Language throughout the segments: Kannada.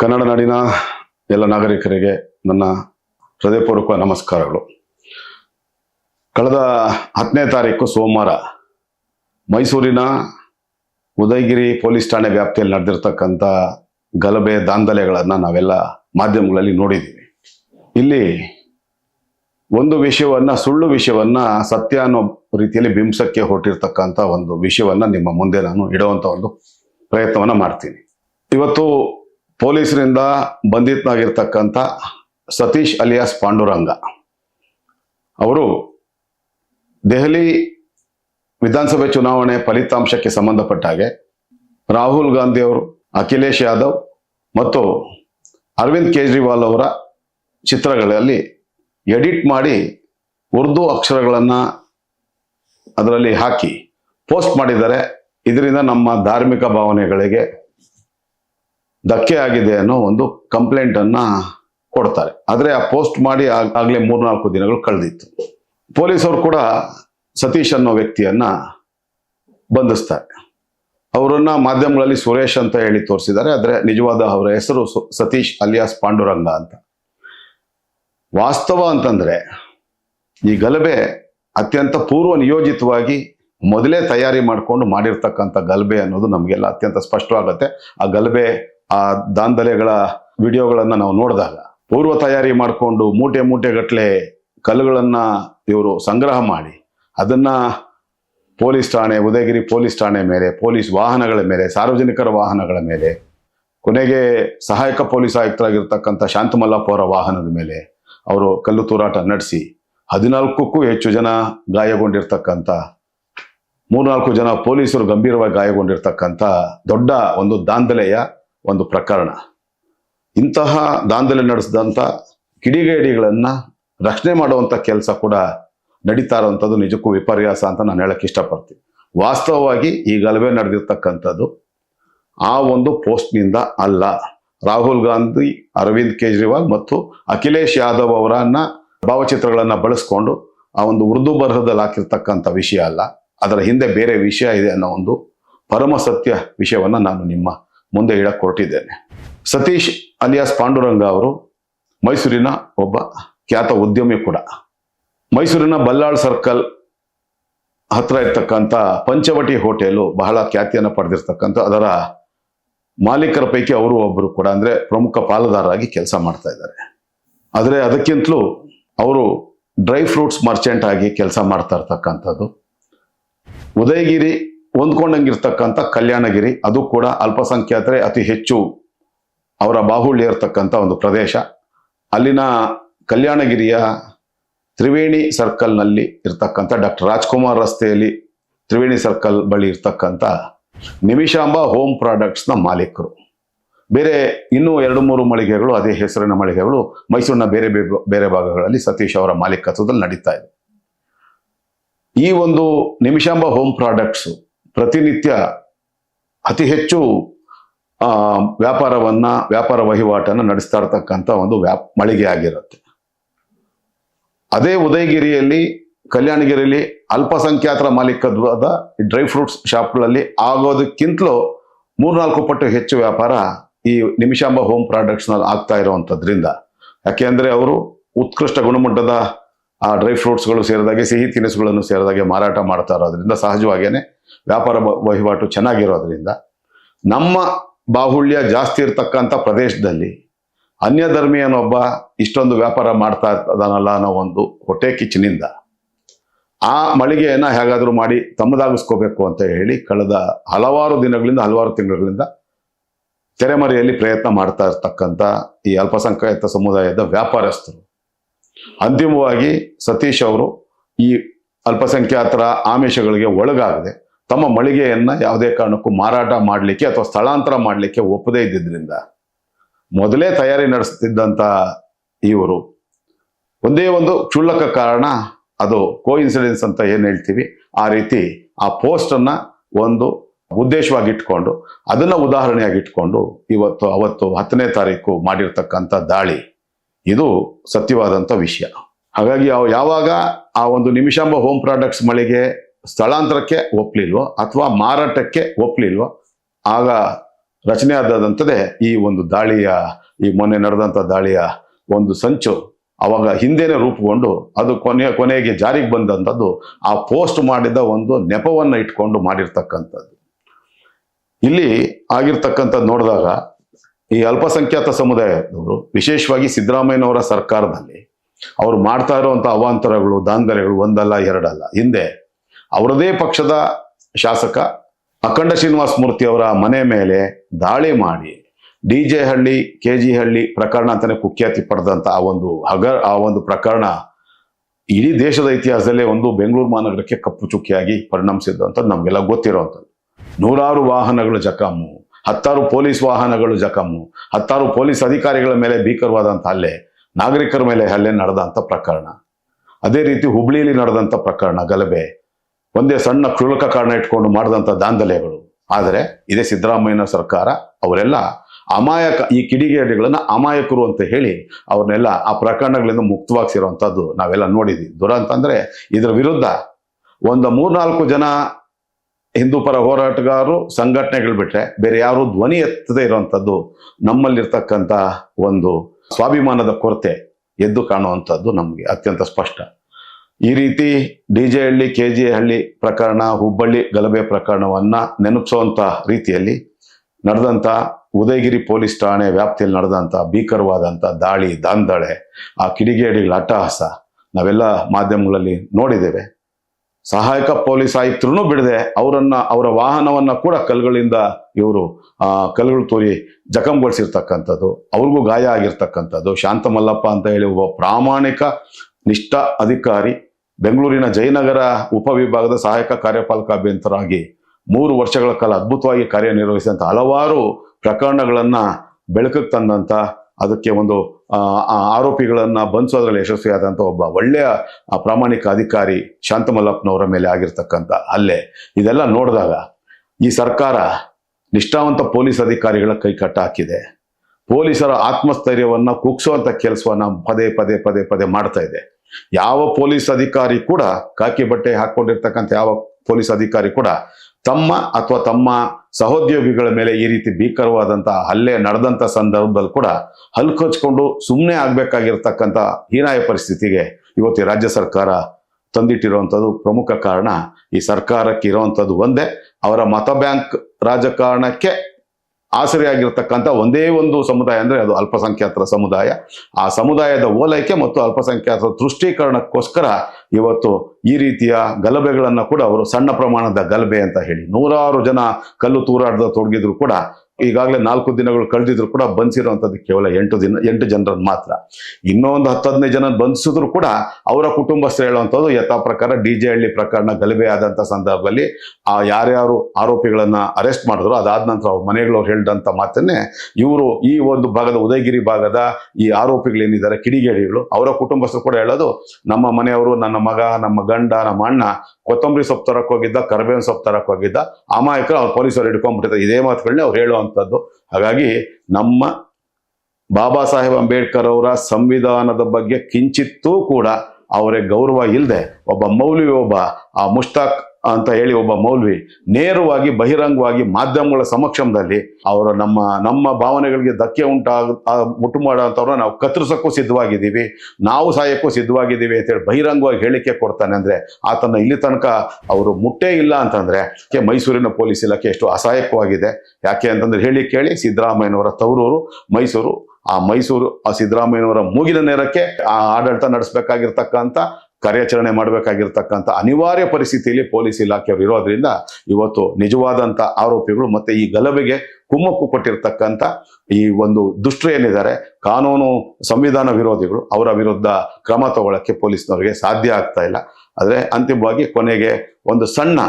ಕನ್ನಡ ನಾಡಿನ ಎಲ್ಲ ನಾಗರಿಕರಿಗೆ ನನ್ನ ಹೃದಯಪೂರ್ವಕ ನಮಸ್ಕಾರಗಳು. ಕಳೆದ ಹತ್ತನೇ ತಾರೀಕು ಸೋಮವಾರ ಮೈಸೂರಿನ ಉದಯಗಿರಿ ಪೊಲೀಸ್ ಠಾಣೆ ವ್ಯಾಪ್ತಿಯಲ್ಲಿ ನಡೆದಿರ್ತಕ್ಕಂಥ ಗಲಭೆ ದಾಂಧಲೆಗಳನ್ನು ನಾವೆಲ್ಲ ಮಾಧ್ಯಮಗಳಲ್ಲಿ ನೋಡಿದ್ದೀವಿ. ಇಲ್ಲಿ ಒಂದು ವಿಷಯವನ್ನು, ಸುಳ್ಳು ವಿಷಯವನ್ನು ಸತ್ಯ ಅನ್ನೋ ರೀತಿಯಲ್ಲಿ ಬಿಂಬಿಸಕ್ಕೆ ಹೊರಟಿರ್ತಕ್ಕಂಥ ಒಂದು ವಿಷಯವನ್ನು ನಿಮ್ಮ ಮುಂದೆ ನಾನು ಇಡುವಂಥ ಒಂದು ಪ್ರಯತ್ನವನ್ನು ಮಾಡ್ತೀನಿ. ಇವತ್ತು ಪೊಲೀಸರಿಂದ ಬಂಧಿತನಾಗಿರ್ತಕ್ಕಂಥ ಸತೀಶ್ ಅಲಿಯಾಸ್ ಪಾಂಡುರಂಗ. ಅವರು ದೆಹಲಿ ವಿಧಾನಸಭೆ ಚುನಾವಣೆ ಫಲಿತಾಂಶಕ್ಕೆ ಸಂಬಂಧಪಟ್ಟ ಹಾಗೆ ರಾಹುಲ್ ಗಾಂಧಿ ಅವರು, ಅಖಿಲೇಶ್ ಯಾದವ್ ಮತ್ತು ಅರವಿಂದ್ ಕೇಜ್ರಿವಾಲ್ ಅವರ ಚಿತ್ರಗಳಲ್ಲಿ ಎಡಿಟ್ ಮಾಡಿ ಉರ್ದು ಅಕ್ಷರಗಳನ್ನು ಅದರಲ್ಲಿ ಹಾಕಿ ಪೋಸ್ಟ್ ಮಾಡಿದ್ದಾರೆ. ಇದರಿಂದ ನಮ್ಮ ಧಾರ್ಮಿಕ ಭಾವನೆಗಳಿಗೆ ಧಕ್ಕೆ ಆಗಿದೆ ಅನ್ನೋ ಒಂದು ಕಂಪ್ಲೇಂಟ್ ಅನ್ನ ಕೊಡ್ತಾರೆ. ಆದರೆ ಆ ಪೋಸ್ಟ್ ಮಾಡಿ ಆಗಲೇ ಮೂರ್ನಾಲ್ಕು ದಿನಗಳು ಕಳೆದಿತ್ತು. ಪೊಲೀಸರು ಕೂಡ ಸತೀಶ್ ಅನ್ನೋ ವ್ಯಕ್ತಿಯನ್ನ ಬಂಧಿಸ್ತಾರೆ. ಅವರನ್ನ ಮಾಧ್ಯಮಗಳಲ್ಲಿ ಸುರೇಶ್ ಅಂತ ಹೇಳಿ ತೋರಿಸಿದ್ದಾರೆ. ಆದರೆ ನಿಜವಾದ ಅವರ ಹೆಸರು ಸತೀಶ್ ಅಲಿಯಾಸ್ ಪಾಂಡುರಂಗ ಅಂತ. ವಾಸ್ತವ ಅಂತಂದ್ರೆ ಈ ಗಲಭೆ ಅತ್ಯಂತ ಪೂರ್ವ ನಿಯೋಜಿತವಾಗಿ ಮೊದಲೇ ತಯಾರಿ ಮಾಡಿಕೊಂಡು ಮಾಡಿರ್ತಕ್ಕಂಥ ಗಲಭೆ ಅನ್ನೋದು ನಮಗೆಲ್ಲ ಅತ್ಯಂತ ಸ್ಪಷ್ಟವಾಗುತ್ತೆ. ಆ ಗಲಭೆ ಆ ದಾಂಧಲೆಗಳ ವಿಡಿಯೋಗಳನ್ನ ನಾವು ನೋಡಿದಾಗ ಪೂರ್ವ ತಯಾರಿ ಮಾಡಿಕೊಂಡು ಮೂಟೆ ಮೂಟೆಗಟ್ಟಲೆ ಕಲ್ಲುಗಳನ್ನ ಇವರು ಸಂಗ್ರಹ ಮಾಡಿ ಅದನ್ನ ಪೊಲೀಸ್ ಠಾಣೆ, ಉದಯಗಿರಿ ಪೊಲೀಸ್ ಠಾಣೆ ಮೇಲೆ, ಪೊಲೀಸ್ ವಾಹನಗಳ ಮೇಲೆ, ಸಾರ್ವಜನಿಕರ ವಾಹನಗಳ ಮೇಲೆ, ಕೊನೆಗೆ ಸಹಾಯಕ ಪೊಲೀಸ್ ಆಯುಕ್ತರಾಗಿರ್ತಕ್ಕಂಥ ಶಾಂತಮಲ್ಲಪ್ಪ ಅವರ ವಾಹನದ ಮೇಲೆ ಅವರು ಕಲ್ಲು ತೂರಾಟ ನಡೆಸಿ ಹದಿನಾಲ್ಕಕ್ಕೂ ಹೆಚ್ಚು ಜನ ಗಾಯಗೊಂಡಿರ್ತಕ್ಕಂಥ, ಮೂರ್ನಾಲ್ಕು ಜನ ಪೊಲೀಸರು ಗಂಭೀರವಾಗಿ ಗಾಯಗೊಂಡಿರ್ತಕ್ಕಂಥ ದೊಡ್ಡ ಒಂದು ದಾಂಧಲೆಯ ಒಂದು ಪ್ರಕರಣ. ಇಂತಹ ದಾಂಧಲೆ ನಡೆಸಿದಂಥ ಕಿಡಿಗೇಡಿಗಳನ್ನು ರಕ್ಷಣೆ ಮಾಡುವಂಥ ಕೆಲಸ ಕೂಡ ನಡೀತಾ ಇರೋವಂಥದ್ದು ನಿಜಕ್ಕೂ ವಿಪರ್ಯಾಸ ಅಂತ ನಾನು ಹೇಳಕ್ಕೆ ಇಷ್ಟಪಡ್ತೀನಿ. ವಾಸ್ತವವಾಗಿ ಈ ಗಲಭೆ ನಡೆದಿರ್ತಕ್ಕಂಥದ್ದು ಆ ಒಂದು ಪೋಸ್ಟ್ನಿಂದ ಅಲ್ಲ. ರಾಹುಲ್ ಗಾಂಧಿ, ಅರವಿಂದ್ ಕೇಜ್ರಿವಾಲ್ ಮತ್ತು ಅಖಿಲೇಶ್ ಯಾದವ್ ಅವರನ್ನ ಭಾವಚಿತ್ರಗಳನ್ನು ಬಳಸ್ಕೊಂಡು ಆ ಒಂದು ಉರ್ದು ಬರಹದಲ್ಲಿ ಹಾಕಿರ್ತಕ್ಕಂಥ ವಿಷಯ ಅಲ್ಲ. ಅದರ ಹಿಂದೆ ಬೇರೆ ವಿಷಯ ಇದೆ ಅನ್ನೋ ಒಂದು ಪರಮ ಸತ್ಯ ವಿಷಯವನ್ನ ನಾನು ನಿಮ್ಮ ಮುಂದೆ ಹೇಳಕ್ ಹೊರಟಿದ್ದೇನೆ. ಸತೀಶ್ ಅಲಿಯಾಸ್ ಪಾಂಡುರಂಗ ಅವರು ಮೈಸೂರಿನ ಒಬ್ಬ ಖ್ಯಾತ ಉದ್ಯಮಿ ಕೂಡ. ಮೈಸೂರಿನ ಬಲ್ಲಾಳ್ ಸರ್ಕಲ್ ಹತ್ರ ಇರ್ತಕ್ಕಂಥ ಪಂಚವಟಿ ಹೋಟೆಲು ಬಹಳ ಖ್ಯಾತಿಯನ್ನು ಪಡೆದಿರ್ತಕ್ಕಂಥ ಅದರ ಮಾಲೀಕರ ಪೈಕಿ ಅವರು ಒಬ್ಬರು ಕೂಡ ಅಂದ್ರೆ ಪ್ರಮುಖ ಪಾಲುದಾರರಾಗಿ ಕೆಲಸ ಮಾಡ್ತಾ ಇದ್ದಾರೆ. ಆದರೆ ಅದಕ್ಕಿಂತಲೂ ಅವರು ಡ್ರೈ ಫ್ರೂಟ್ಸ್ ಮರ್ಚೆಂಟ್ ಆಗಿ ಕೆಲಸ ಮಾಡ್ತಾ ಇರ್ತಕ್ಕಂಥದ್ದು. ಉದಯಗಿರಿ ಹೊಂದ್ಕೊಂಡಂಗಿರ್ತಕ್ಕಂಥ ಕಲ್ಯಾಣಗಿರಿ, ಅದು ಕೂಡ ಅಲ್ಪಸಂಖ್ಯಾತರೇ ಅತಿ ಹೆಚ್ಚು ಅವರ ಬಾಹುಳ್ಯ ಇರತಕ್ಕಂಥ ಒಂದು ಪ್ರದೇಶ. ಅಲ್ಲಿನ ಕಲ್ಯಾಣಗಿರಿಯ ತ್ರಿವೇಣಿ ಸರ್ಕಲ್ನಲ್ಲಿ ಇರ್ತಕ್ಕಂಥ ಡಾಕ್ಟರ್ ರಾಜ್ಕುಮಾರ್ ರಸ್ತೆಯಲ್ಲಿ ತ್ರಿವೇಣಿ ಸರ್ಕಲ್ ಬಳಿ ಇರ್ತಕ್ಕಂಥ ನಿಮಿಷಾಂಬ ಹೋಮ್ ಪ್ರಾಡಕ್ಟ್ಸ್ನ ಮಾಲೀಕರು. ಬೇರೆ ಇನ್ನೂ ಎರಡು ಮೂರು ಮಳಿಗೆಗಳು, ಅದೇ ಹೆಸರಿನ ಮಳಿಗೆಗಳು ಮೈಸೂರಿನ ಬೇರೆ ಬೇರೆ ಭಾಗಗಳಲ್ಲಿ ಸತೀಶ್ ಅವರ ಮಾಲೀಕತ್ವದಲ್ಲಿ ನಡೀತಾ ಇದೆ. ಈ ಒಂದು ನಿಮಿಷಾಂಬ ಹೋಮ್ ಪ್ರಾಡಕ್ಟ್ಸ್ ಪ್ರತಿನಿತ್ಯ ಅತಿ ಹೆಚ್ಚು ಆ, ವ್ಯಾಪಾರವನ್ನ ವ್ಯಾಪಾರ ವಹಿವಾಟನ್ನ ನಡೆಸ್ತಾ ಇರ್ತಕ್ಕಂಥ ಒಂದು ವ್ಯಾಪ್ ಮಳಿಗೆ ಆಗಿರುತ್ತೆ. ಅದೇ ಉದಯಗಿರಿಯಲ್ಲಿ ಕಲ್ಯಾಣಗಿರಿಯಲ್ಲಿ ಅಲ್ಪಸಂಖ್ಯಾತರ ಮಾಲೀಕತ್ವದ ಡ್ರೈ ಫ್ರೂಟ್ಸ್ ಶಾಪ್ಗಳಲ್ಲಿ ಆಗೋದಕ್ಕಿಂತಲೂ ಮೂರ್ನಾಲ್ಕು ಪಟ್ಟು ಹೆಚ್ಚು ವ್ಯಾಪಾರ ಈ ನಿಮಿಷಾಂಬ ಹೋಮ್ ಪ್ರಾಡಕ್ಟ್ಸ್ನಲ್ಲಿ ಆಗ್ತಾ ಇರುವಂಥದ್ರಿಂದ. ಯಾಕೆಂದ್ರೆ ಅವರು ಉತ್ಕೃಷ್ಟ ಗುಣಮಟ್ಟದ ಆ ಡ್ರೈ ಫ್ರೂಟ್ಸ್ಗಳು ಸೇರಿದಾಗೆ ಸಿಹಿ ತಿನಿಸುಗಳನ್ನು ಸೇರಿದಾಗೆ ಮಾರಾಟ ಮಾಡ್ತಾ ಇರೋದ್ರಿಂದ ಸಹಜವಾಗೇನೆ ವ್ಯಾಪಾರ ವಹಿವಾಟು ಚೆನ್ನಾಗಿರೋದ್ರಿಂದ ನಮ್ಮ ಬಾಹುಳ್ಯ ಜಾಸ್ತಿ ಇರತಕ್ಕಂಥ ಪ್ರದೇಶದಲ್ಲಿ ಅನ್ಯ ಧರ್ಮೀಯನೊಬ್ಬ ಇಷ್ಟೊಂದು ವ್ಯಾಪಾರ ಮಾಡ್ತಾ ಇದ್ದಾನಲ್ಲ ಅನ್ನೋ ಒಂದು ಹೊಟ್ಟೆ ಕಿಚ್ಚಿನಿಂದ ಆ ಮಳಿಗೆಯನ್ನ ಹೇಗಾದರೂ ಮಾಡಿ ತಮ್ಮದಾಗಿಸ್ಕೋಬೇಕು ಅಂತ ಹೇಳಿ ಕಳೆದ ಹಲವಾರು ದಿನಗಳಿಂದ, ಹಲವಾರು ತಿಂಗಳುಗಳಿಂದ ತೆರೆಮರೆಯಲ್ಲಿ ಪ್ರಯತ್ನ ಮಾಡ್ತಾ ಇರ್ತಕ್ಕಂಥ ಈ ಅಲ್ಪಸಂಖ್ಯಾತ ಸಮುದಾಯದ ವ್ಯಾಪಾರಸ್ಥರು. ಅಂತಿಮವಾಗಿ ಸತೀಶ್ ಅವರು ಈ ಅಲ್ಪಸಂಖ್ಯಾತರ ಆಮಿಷಗಳಿಗೆ ಒಳಗಾಗದೆ. ತಮ್ಮ ಮಳಿಗೆಯನ್ನ ಯಾವುದೇ ಕಾರಣಕ್ಕೂ ಮಾರಾಟ ಮಾಡಲಿಕ್ಕೆ ಅಥವಾ ಸ್ಥಳಾಂತರ ಮಾಡಲಿಕ್ಕೆ ಒಪ್ಪದೇ ಇದ್ದಿದ್ದರಿಂದ ಮೊದಲೇ ತಯಾರಿ ನಡೆಸ್ತಿದ್ದಂಥ ಇವರು ಒಂದೇ ಒಂದು ಕ್ಷುಲ್ಲಕ ಕಾರಣ ಅದು ಕೋ ಇನ್ಸಿಡೆನ್ಸ್ ಅಂತ ಏನು ಹೇಳ್ತೀವಿ? ಆ ರೀತಿ ಆ ಪೋಸ್ಟನ್ನು ಒಂದು ಉದ್ದೇಶವಾಗಿ ಇಟ್ಕೊಂಡು ಅದನ್ನ ಉದಾಹರಣೆಯಾಗಿ ಇಟ್ಕೊಂಡು ಇವತ್ತು ಅವತ್ತು ಹತ್ತನೇ ತಾರೀಕು ಮಾಡಿರ್ತಕ್ಕಂಥ ದಾಳಿ. ಇದು ಸತ್ಯವಾದಂಥ ವಿಷಯ. ಹಾಗಾಗಿ ಯಾವಾಗ ಆ ಒಂದು ನಿಮಿಷಾಂಬ ಹೋಮ್ ಪ್ರಾಡಕ್ಟ್ಸ್ ಮಳಿಗೆ ಸ್ಥಳಾಂತರಕ್ಕೆ ಒಪ್ಲಿಲ್ವೋ ಅಥವಾ ಮಾರಾಟಕ್ಕೆ ಒಪ್ಲಿಲ್ವೋ, ಆಗ ರಚನೆ ಈ ಒಂದು ದಾಳಿಯ, ಈ ಮೊನ್ನೆ ನಡೆದಂಥ ದಾಳಿಯ ಒಂದು ಸಂಚು ಅವಾಗ ಹಿಂದೇನೆ ರೂಪುಗೊಂಡು ಅದು ಕೊನೆಯ, ಕೊನೆಗೆ ಜಾರಿಗೆ ಬಂದಂಥದ್ದು ಆ ಪೋಸ್ಟ್ ಮಾಡಿದ ಒಂದು ನೆಪವನ್ನು ಇಟ್ಕೊಂಡು ಮಾಡಿರ್ತಕ್ಕಂಥದ್ದು. ಇಲ್ಲಿ ಆಗಿರ್ತಕ್ಕಂಥದ್ದು ನೋಡಿದಾಗ ಈ ಅಲ್ಪಸಂಖ್ಯಾತ ಸಮುದಾಯದವರು, ವಿಶೇಷವಾಗಿ ಸಿದ್ದರಾಮಯ್ಯನವರ ಸರ್ಕಾರದಲ್ಲಿ, ಅವರು ಮಾಡ್ತಾ ಇರುವಂಥ ಅವಾಂತರಗಳು, ದಾಂಧಲೆಗಳು ಒಂದಲ್ಲ, ಎರಡಲ್ಲ, ಹಿಂದೆ ಅವರದೇ ಪಕ್ಷದ ಶಾಸಕ ಅಖಂಡ ಶ್ರೀನಿವಾಸ ಮೂರ್ತಿ ಅವರ ಮನೆ ಮೇಲೆ ದಾಳಿ ಮಾಡಿ D J Halli K G Halli ಪ್ರಕರಣ ಅಂತಾನೆ ಕುಖ್ಯಾತಿ ಪಡೆದಂತ ಆ ಒಂದು ಹಗ ಆ ಒಂದು ಪ್ರಕರಣ ಇಡೀ ದೇಶದ ಇತಿಹಾಸದಲ್ಲೇ ಒಂದು ಬೆಂಗಳೂರು ಮಹಾನಗರಕ್ಕೆ ಕಪ್ಪು ಚುಕ್ಕಿಯಾಗಿ ಪರಿಣಮಿಸಿದಂಥದ್ದು ನಮಗೆಲ್ಲ ಗೊತ್ತಿರುವಂಥದ್ದು. ನೂರಾರು ವಾಹನಗಳು ಜಖಾಮು, ಹತ್ತಾರು ಪೊಲೀಸ್ ವಾಹನಗಳು ಜಖಾಮು, ಹತ್ತಾರು ಪೊಲೀಸ್ ಅಧಿಕಾರಿಗಳ ಮೇಲೆ ಭೀಕರವಾದಂಥ ಹಲ್ಲೆ, ನಾಗರಿಕರ ಮೇಲೆ ಹಲ್ಲೆ ನಡೆದಂಥ ಪ್ರಕರಣ. ಅದೇ ರೀತಿ ಹುಬ್ಳಿಯಲ್ಲಿ ನಡೆದಂಥ ಪ್ರಕರಣ ಗಲಭೆ ಒಂದೇ ಸಣ್ಣ ಕ್ಷುಲ್ಲಕ ಕಾರಣ ಇಟ್ಕೊಂಡು ಮಾಡಿದಂಥ ದಾಂಧಲೆಗಳು. ಆದರೆ ಇದೇ ಸಿದ್ದರಾಮಯ್ಯನ ಸರ್ಕಾರ, ಅವರೆಲ್ಲ ಅಮಾಯಕ, ಈ ಕಿಡಿಗೇಡಿಗಳನ್ನು ಅಮಾಯಕರು ಅಂತ ಹೇಳಿ ಅವ್ರನ್ನೆಲ್ಲ ಆ ಪ್ರಕರಣಗಳಿಂದ ಮುಕ್ತವಾಗಿಸಿರುವಂಥದ್ದು ನಾವೆಲ್ಲ ನೋಡಿದ್ವಿ. ದುರಂತ ಅಂದ್ರೆ ಇದರ ವಿರುದ್ಧ ಒಂದು ಮೂರ್ನಾಲ್ಕು ಜನ ಹಿಂದೂ ಪರ ಹೋರಾಟಗಾರರು ಸಂಘಟನೆಗಳು ಬಿಟ್ಟರೆ ಬೇರೆ ಯಾರು ಧ್ವನಿ ಎತ್ತದೇ ಇರುವಂಥದ್ದು ನಮ್ಮಲ್ಲಿರ್ತಕ್ಕಂಥ ಒಂದು ಸ್ವಾಭಿಮಾನದ ಕೊರತೆ ಎದ್ದು ಕಾಣುವಂಥದ್ದು ನಮಗೆ ಅತ್ಯಂತ ಸ್ಪಷ್ಟ. ಈ ರೀತಿ D J Halli, K G Halli ಪ್ರಕರಣ, ಹುಬ್ಬಳ್ಳಿ ಗಲಭೆ ಪ್ರಕರಣವನ್ನ ನೆನಪಿಸುವಂಥ ರೀತಿಯಲ್ಲಿ ನಡೆದಂತ ಉದಯಗಿರಿ ಪೊಲೀಸ್ ಠಾಣೆ ವ್ಯಾಪ್ತಿಯಲ್ಲಿ ನಡೆದಂತ ಭೀಕರವಾದಂತ ದಾಳಿ, ದಾಂಧಳೆ, ಆ ಕಿಡಿಗೇಡಿಗಳ ಅಟ್ಟಹಾಸ ನಾವೆಲ್ಲ ಮಾಧ್ಯಮಗಳಲ್ಲಿ ನೋಡಿದ್ದೇವೆ. ಸಹಾಯಕ ಪೊಲೀಸ್ ಆಯುಕ್ತರು ಬಿಡದೆ ಅವರನ್ನ, ಅವರ ವಾಹನವನ್ನ ಕೂಡ ಕಲ್ಗಳಿಂದ ಇವರು ಕಲ್ಲುಗಳು ತೋರಿ ಜಖಂಗೊಳಿಸಿರ್ತಕ್ಕಂಥದ್ದು, ಅವ್ರಿಗೂ ಗಾಯ ಆಗಿರ್ತಕ್ಕಂಥದ್ದು ಶಾಂತ ಮಲ್ಲಪ್ಪ ಅಂತ ಹೇಳಿ ಒಬ್ಬ ಪ್ರಾಮಾಣಿಕ ನಿಷ್ಠ ಅಧಿಕಾರಿ ಬೆಂಗಳೂರಿನ ಜಯನಗರ ಉಪವಿಭಾಗದ ಸಹಾಯಕ ಕಾರ್ಯಪಾಲಕ ಅಭಿಯಂತರಾಗಿ ಮೂರು ವರ್ಷಗಳ ಕಾಲ ಅದ್ಭುತವಾಗಿ ಕಾರ್ಯನಿರ್ವಹಿಸಿದಂಥ ಹಲವಾರು ಪ್ರಕರಣಗಳನ್ನ ಬೆಳಕಿಗೆ ತಂದಂತ ಅದಕ್ಕೆ ಒಂದು ಆರೋಪಿಗಳನ್ನ ಬಂಧಿಸೋದ್ರಲ್ಲಿ ಯಶಸ್ವಿಯಾದಂಥ ಒಬ್ಬ ಒಳ್ಳೆಯ ಪ್ರಾಮಾಣಿಕ ಅಧಿಕಾರಿ ಶಾಂತಮಲ್ಲಪ್ಪನವರ ಮೇಲೆ ಆಗಿರ್ತಕ್ಕಂಥ ಅಲ್ಲೇ ಇದೆಲ್ಲ ನೋಡಿದಾಗ ಈ ಸರ್ಕಾರ ನಿಷ್ಠಾವಂತ ಪೊಲೀಸ್ ಅಧಿಕಾರಿಗಳ ಕೈ ಹಾಕಿದೆ ಪೊಲೀಸರ ಆತ್ಮಸ್ಥೈರ್ಯವನ್ನ ಕುಗ್ಸುವಂತ ಕೆಲಸವನ್ನ ಪದೇ ಪದೇ ಪದೇ ಪದೇ ಮಾಡ್ತಾ ಇದೆ. ಯಾವ ಪೊಲೀಸ್ ಅಧಿಕಾರಿ ಕೂಡ ಕಾಕಿ ಬಟ್ಟೆ ಹಾಕೊಂಡಿರ್ತಕ್ಕಂಥ ಯಾವ ಪೊಲೀಸ್ ಅಧಿಕಾರಿ ಕೂಡ ತಮ್ಮ ಅಥವಾ ತಮ್ಮ ಸಹೋದ್ಯೋಗಿಗಳ ಮೇಲೆ ಈ ರೀತಿ ಭೀಕರವಾದಂತಹ ಹಲ್ಲೆ ನಡೆದಂತ ಸಂದರ್ಭದಲ್ಲಿ ಕೂಡ ಹಲ್ಕೊಚ್ಕೊಂಡು ಸುಮ್ಮನೆ ಆಗ್ಬೇಕಾಗಿರ್ತಕ್ಕಂಥ ಹೀನಾಯ ಪರಿಸ್ಥಿತಿಗೆ ಇವತ್ತು ರಾಜ್ಯ ಸರ್ಕಾರ ತಂದಿಟ್ಟಿರುವಂಥದ್ದು ಪ್ರಮುಖ ಕಾರಣ ಈ ಸರ್ಕಾರಕ್ಕೆ ಇರುವಂಥದ್ದು ಒಂದೇ. ಅವರ ಮತ ಬ್ಯಾಂಕ್ ರಾಜಕಾರಣಕ್ಕೆ ಆಸರೆಯಾಗಿರ್ತಕ್ಕಂಥ ಒಂದೇ ಒಂದು ಸಮುದಾಯ ಅಂದ್ರೆ ಅದು ಅಲ್ಪಸಂಖ್ಯಾತರ ಸಮುದಾಯ. ಆ ಸಮುದಾಯದ ಓಲೈಕೆ ಮತ್ತು ಅಲ್ಪಸಂಖ್ಯಾತರ ತುಷ್ಟೀಕರಣಕ್ಕೋಸ್ಕರ ಇವತ್ತು ಈ ರೀತಿಯ ಗಲಭೆಗಳನ್ನು ಕೂಡ ಅವರು ಸಣ್ಣ ಪ್ರಮಾಣದ ಗಲಭೆ ಅಂತ ಹೇಳಿ ನೂರಾರು ಜನ ಕಲ್ಲು ತೂರಾಟದ ತೊಡಗಿದ್ರು ಕೂಡ ಈಗಾಗಲೇ ನಾಲ್ಕು ದಿನಗಳು ಕಳೆದಿದ್ರು ಕೂಡ ಬಂಧಿಸಿರುವಂಥದ್ದು ಕೇವಲ ಎಂಟು ದಿನ, ಎಂಟು ಜನರನ್ನು ಮಾತ್ರ. ಇನ್ನೊಂದು ಹತ್ತು ಹದಿನೈದು ಜನ ಬಂಧಿಸಿದ್ರು ಕೂಡ ಅವರ ಕುಟುಂಬಸ್ಥರು ಹೇಳುವಂಥದ್ದು ಯಥಾ ಪ್ರಕಾರ ಡಿ ಜೆ ಹಳ್ಳಿ ಪ್ರಕರಣ ಗಲಭೆ ಆದಂಥ ಸಂದರ್ಭದಲ್ಲಿ, ಆ ಯಾರ್ಯಾರು ಆರೋಪಿಗಳನ್ನ ಅರೆಸ್ಟ್ ಮಾಡಿದ್ರು, ಅದಾದ ನಂತರ ಅವ್ರ ಮನೆಗಳವ್ರು ಹೇಳಿದಂಥ ಮಾತನ್ನೇ ಇವರು ಈ ಒಂದು ಭಾಗದ ಉದಯಗಿರಿ ಭಾಗದ ಈ ಆರೋಪಿಗಳೇನಿದ್ದಾರೆ, ಕಿಡಿಗೇಡಿಗಳು, ಅವರ ಕುಟುಂಬಸ್ಥರು ಕೂಡ ಹೇಳೋದು, ನಮ್ಮ ಮನೆಯವರು, ನನ್ನ ಮಗ, ನಮ್ಮ ಗಂಡ, ನಮ್ಮ ಅಣ್ಣ ಕೊತ್ತಂಬರಿ ಸೊಪ್ಪು ತರಕ್ಕೆ ಹೋಗಿದ್ದ, ಕರ್ಬೇವಿನ ಸೊಪ್ಪು ತರಕ್ಕೆ ಹೋಗಿದ್ದ, ಅಮಾಯಕರು ಅವ್ರು ಪೊಲೀಸರು ಹಿಡ್ಕೊಂಡ್ಬಿಟ್ಟಿದ್ದ ಇದೇ ಮಾತುಗಳನ್ನೇ ಅವ್ರು ಹೇಳುವಂಥದ್ದು ಹಾಗಾಗಿ ನಮ್ಮ ಬಾಬಾ ಸಾಹೇಬ್ ಅಂಬೇಡ್ಕರ್ ಅವರ ಸಂವಿಧಾನದ ಬಗ್ಗೆ ಕಿಂಚಿತ್ತೂ ಕೂಡ ಅವರೇ ಗೌರವ ಇಲ್ಲದೆ ಒಬ್ಬ ಮೌಲ್ವಿ ಒಬ್ಬ ಆ ಮುಷ್ತಾಕ್ ಅಂತ ಹೇಳಿ ಒಬ್ಬ ಮೌಲ್ವಿ ನೇರವಾಗಿ ಬಹಿರಂಗವಾಗಿ ಮಾಧ್ಯಮಗಳ ಸಮಕ್ಷಮದಲ್ಲಿ ಅವರ ನಮ್ಮ ನಮ್ಮ ಭಾವನೆಗಳಿಗೆ ಧಕ್ಕೆ ಉಂಟಾಗ ಮುಟ್ಟು ಮಾಡೋಂಥವ್ರನ್ನ ನಾವು ಕತ್ತರಿಸೋಕ್ಕೂ ಸಿದ್ಧವಾಗಿದ್ದೀವಿ, ನಾವು ಸಾಯಕ್ಕೂ ಸಿದ್ಧವಾಗಿದ್ದೀವಿ ಅಂತೇಳಿ ಬಹಿರಂಗವಾಗಿ ಹೇಳಿಕೆ ಕೊಡ್ತಾನೆ ಅಂದರೆ ಆತನ ಇಲ್ಲಿ ತನಕ ಅವರು ಮುಟ್ಟೇ ಇಲ್ಲ ಅಂತಂದರೆ ಮೈಸೂರಿನ ಪೊಲೀಸ್ ಇಲಾಖೆ ಎಷ್ಟು ಅಸಹಾಯಕವಾಗಿದೆ? ಯಾಕೆ ಅಂತಂದರೆ ಹೇಳಿ ಕೇಳಿ ಸಿದ್ದರಾಮಯ್ಯನವರ ತವರೂರು, ಮೈಸೂರು, ಆ ಮೈಸೂರು, ಆ ಸಿದ್ದರಾಮಯ್ಯನವರ ಮೂಗಿನ ನೇರಕ್ಕೆ ಆ ಆಡಳಿತ ನಡೆಸಬೇಕಾಗಿರ್ತಕ್ಕಂಥ ಕಾರ್ಯಾಚರಣೆ ಮಾಡಬೇಕಾಗಿರ್ತಕ್ಕಂಥ ಅನಿವಾರ್ಯ ಪರಿಸ್ಥಿತಿಯಲ್ಲಿ ಪೊಲೀಸ್ ಇಲಾಖೆಯವರು ಇರೋದ್ರಿಂದ ಇವತ್ತು ನಿಜವಾದಂಥ ಆರೋಪಿಗಳು ಮತ್ತೆ ಈ ಗಲಭೆಗೆ ಕುಮ್ಮಕ್ಕು ಕೊಟ್ಟಿರ್ತಕ್ಕಂಥ ಈ ಒಂದು ದುಷ್ಟರು ಏನಿದ್ದಾರೆ, ಕಾನೂನು ಸಂವಿಧಾನ ವಿರೋಧಿಗಳು ಅವರ ವಿರುದ್ಧ ಕ್ರಮ ತಗೊಳ್ಳಕ್ಕೆ ಪೊಲೀಸ್ನವರಿಗೆ ಸಾಧ್ಯ ಆಗ್ತಾ ಇಲ್ಲ. ಆದರೆ ಅಂತಿಮವಾಗಿ ಕೊನೆಗೆ ಒಂದು ಸಣ್ಣ,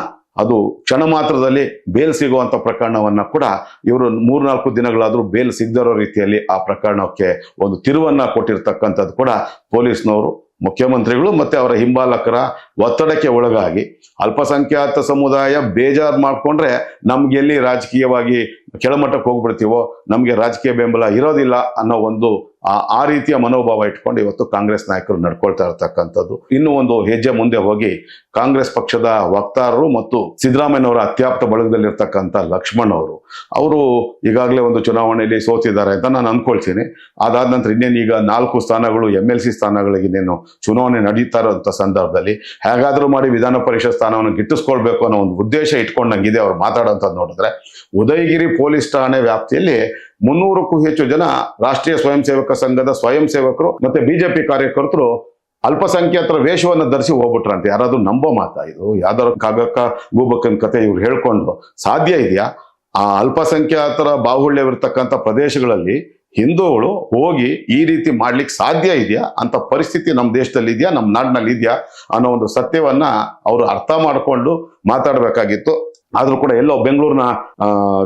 ಅದು ಕ್ಷಣ ಮಾತ್ರದಲ್ಲಿ ಬೇಲ್ ಸಿಗುವಂತ ಪ್ರಕರಣವನ್ನ ಕೂಡ ಇವರು ಮೂರ್ನಾಲ್ಕು ದಿನಗಳಾದರೂ ಬೇಲ್ ಸಿಗದಿರೋ ರೀತಿಯಲ್ಲಿ ಆ ಪ್ರಕರಣಕ್ಕೆ ಒಂದು ತಿರುವನ್ನ ಕೊಟ್ಟಿರ್ತಕ್ಕಂಥದ್ದು ಕೂಡ ಪೊಲೀಸ್ನವರು ಮುಖ್ಯಮಂತ್ರಿಗಳು ಮತ್ತೆ ಅವರ ಹಿಂಬಾಲಕರ ಒತ್ತಡಕ್ಕೆ ಒಳಗಾಗಿ ಅಲ್ಪಸಂಖ್ಯಾತ ಸಮುದಾಯ ಬೇಜಾರು ಮಾಡಿಕೊಂಡ್ರೆ ನಮ್ಗೆ ಎಲ್ಲಿ ರಾಜಕೀಯವಾಗಿ ಕೆಳಮಟ್ಟಕ್ಕೆ ಹೋಗ್ಬಿಡ್ತೀವೋ, ನಮಗೆ ರಾಜಕೀಯ ಬೆಂಬಲ ಇರೋದಿಲ್ಲ ಅನ್ನೋ ಒಂದು ಆ ರೀತಿಯ ಮನೋಭಾವ ಇಟ್ಕೊಂಡು ಇವತ್ತು ಕಾಂಗ್ರೆಸ್ ನಾಯಕರು ನಡ್ಕೊಳ್ತಾ ಇರತಕ್ಕಂಥದ್ದು. ಇನ್ನೂ ಒಂದು ಹೆಜ್ಜೆ ಮುಂದೆ ಹೋಗಿ ಕಾಂಗ್ರೆಸ್ ಪಕ್ಷದ ವಕ್ತಾರರು ಮತ್ತು ಸಿದ್ದರಾಮಯ್ಯನವರ ಅತ್ಯಾಪ್ತ ಬಳಗದಲ್ಲಿರ್ತಕ್ಕಂಥ ಲಕ್ಷ್ಮಣ್ ಅವರು. ಅವರು ಈಗಾಗಲೇ ಒಂದು ಚುನಾವಣೆಯಲ್ಲಿ ಸೋತಿದ್ದಾರೆ ಅಂತ ನಾನು ಅನ್ಕೊಳ್ತೀನಿ ಅದಾದ ನಂತರ ಇನ್ನೇನು ಈಗ ನಾಲ್ಕು ಸ್ಥಾನಗಳು ಎಂ ಎಲ್ ಸಿ ಸ್ಥಾನಗಳಿಗೆ ಇನ್ನೇನು ಚುನಾವಣೆ ನಡೀತಾ ಇರೋಂಥ ಸಂದರ್ಭದಲ್ಲಿ ಹೇಗಾದರೂ ಮಾಡಿ ವಿಧಾನ ಪರಿಷತ್ ಸ್ಥಾನವನ್ನು ಗಿಟ್ಟಿಸ್ಕೊಳ್ಬೇಕು ಅನ್ನೋ ಒಂದು ಉದ್ದೇಶ ಇಟ್ಕೊಂಡಂಗಿದೆ ಅವ್ರು ಮಾತಾಡೋಂಥದ್ದು ನೋಡಿದ್ರೆ. ಉದಯಗಿರಿ ಪೊಲೀಸ್ ಠಾಣೆ ವ್ಯಾಪ್ತಿಯಲ್ಲಿ ಮುನ್ನೂರಕ್ಕೂ ಹೆಚ್ಚು ಜನ ರಾಷ್ಟ್ರೀಯ ಸ್ವಯಂ ಸೇವಕ ಸಂಘದ ಸ್ವಯಂ ಸೇವಕರು ಮತ್ತೆ ಬಿಜೆಪಿ ಕಾರ್ಯಕರ್ತರು ಅಲ್ಪಸಂಖ್ಯಾತರ ವೇಷವನ್ನು ಧರಿಸಿ ಹೋಗ್ಬಿಟ್ರಂತೆ. ಯಾರಾದ್ರೂ ನಂಬೋ ಮಾತಾ ಇದು? ಯಾವ್ದಾದ್ರು ಕಾಗಕ್ಕ ಗೂಬಕ್ಕನ್ ಕತೆ ಇವ್ರು ಹೇಳ್ಕೊಂಡು ಸಾಧ್ಯ ಇದೆಯಾ? ಆ ಅಲ್ಪಸಂಖ್ಯಾತರ ಬಾಹುಳ್ಯವಿರ್ತಕ್ಕಂಥ ಪ್ರದೇಶಗಳಲ್ಲಿ ಹಿಂದೂಗಳು ಹೋಗಿ ಈ ರೀತಿ ಮಾಡ್ಲಿಕ್ಕೆ ಸಾಧ್ಯ ಇದೆಯಾ? ಅಂತ ಪರಿಸ್ಥಿತಿ ನಮ್ಮ ದೇಶದಲ್ಲಿ ಇದೆಯಾ? ನಮ್ಮ ನಾಡಿನಲ್ಲಿ ಇದೆಯಾ? ಅನ್ನೋ ಒಂದು ಸತ್ಯವನ್ನ ಅವರು ಅರ್ಥ ಮಾಡಿಕೊಂಡು ಮಾತಾಡಬೇಕಾಗಿತ್ತು. ಆದ್ರೂ ಕೂಡ ಎಲ್ಲೋ ಬೆಂಗಳೂರಿನ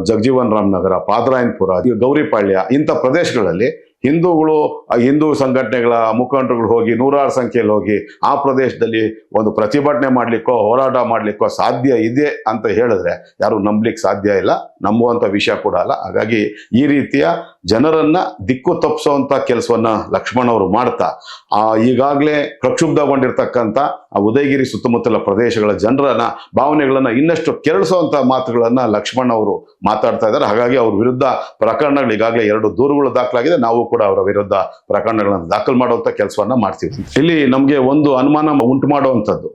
ಜಗಜೀವನ್ ರಾಮ್ ನಗರ ಪಾದರಾಯನ್ಪುರ ಗೌರಿಪಾಳ್ಯ ಇಂಥ ಪ್ರದೇಶಗಳಲ್ಲಿ ಹಿಂದೂಗಳು ಹಿಂದೂ ಸಂಘಟನೆಗಳ ಮುಖಂಡರುಗಳು ಹೋಗಿ, ನೂರಾರು ಸಂಖ್ಯೆಯಲ್ಲಿ ಹೋಗಿ, ಆ ಪ್ರದೇಶದಲ್ಲಿ ಒಂದು ಪ್ರತಿಭಟನೆ ಮಾಡ್ಲಿಕ್ಕೋ, ಹೋರಾಟ ಮಾಡಲಿಕ್ಕೋ ಸಾಧ್ಯ ಇದೆ ಅಂತ ಹೇಳಿದ್ರೆ ಯಾರು ನಂಬ್ಲಿಕ್ಕೆ ಸಾಧ್ಯ ಇಲ್ಲ ನಂಬುವಂಥ ವಿಷಯ ಕೂಡ ಅಲ್ಲ. ಹಾಗಾಗಿ ಈ ರೀತಿಯ ಜನರನ್ನ ದಿಕ್ಕು ತಪ್ಪಿಸುವಂಥ ಕೆಲಸವನ್ನ ಲಕ್ಷ್ಮಣ್ ಅವರು ಮಾಡ್ತಾ, ಆ ಈಗಾಗಲೇ ಪ್ರಕ್ಷುಬ್ಧಗೊಂಡಿರ್ತಕ್ಕಂಥ ಆ ಉದಯಗಿರಿ ಸುತ್ತಮುತ್ತಲ ಪ್ರದೇಶಗಳ ಜನರನ್ನ, ಭಾವನೆಗಳನ್ನ ಇನ್ನಷ್ಟು ಕೆರಳಿಸುವಂಥ ಮಾತುಗಳನ್ನ ಲಕ್ಷ್ಮಣ್ ಅವರು ಮಾತಾಡ್ತಾ ಇದ್ದಾರೆ. ಹಾಗಾಗಿ ಅವ್ರ ವಿರುದ್ಧ ಪ್ರಕರಣಗಳು ಈಗಾಗಲೇ ಎರಡು ದೂರುಗಳು ದಾಖಲಾಗಿದೆ. ನಾವು ಕೂಡ ಅವರ ವಿರುದ್ಧ ಪ್ರಕರಣಗಳನ್ನು ದಾಖಲು ಮಾಡುವಂತ ಕೆಲಸವನ್ನ ಮಾಡ್ತೀವಿ ಇಲ್ಲಿ ನಮಗೆ ಒಂದು ಅನುಮಾನ ಉಂಟು ಮಾಡುವಂಥದ್ದು.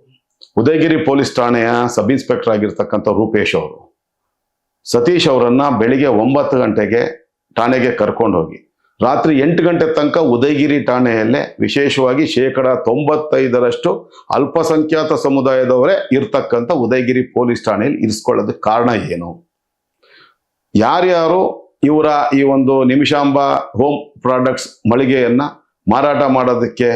ಉದಯಗಿರಿ ಪೊಲೀಸ್ ಠಾಣೆಯ ಸಬ್ ಇನ್ಸ್ಪೆಕ್ಟರ್ ಆಗಿರ್ತಕ್ಕಂಥ ರೂಪೇಶ್ ಅವರು ಸತೀಶ್ ಅವರನ್ನ ಬೆಳಿಗ್ಗೆ ಒಂಬತ್ತು ಗಂಟೆಗೆ ಠಾಣೆಗೆ ಕರ್ಕೊಂಡೋಗಿ ರಾತ್ರಿ ಎಂಟು ಗಂಟೆ ತನಕ ಉದಯಗಿರಿ ಠಾಣೆಯಲ್ಲೇ ವಿಶೇಷವಾಗಿ ಶೇಕಡ ತೊಂಬತ್ತೈದರಷ್ಟು ಅಲ್ಪಸಂಖ್ಯಾತ ಸಮುದಾಯದವರೇ ಇರ್ತಕ್ಕಂಥ ಉದಯಗಿರಿ ಪೊಲೀಸ್ ಠಾಣೆಯಲ್ಲಿ ಇರಿಸ್ಕೊಳ್ಳೋದಕ್ಕೆ ಕಾರಣ ಏನು? ಯಾರ್ಯಾರು ಇವರ ಈ ಒಂದು ನಿಮಿಷಾಂಬ ಹೋಮ್ ಪ್ರಾಡಕ್ಟ್ಸ್ ಮಳಿಗೆಯನ್ನ ಮಾರಾಟ ಮಾಡೋದಕ್ಕೆ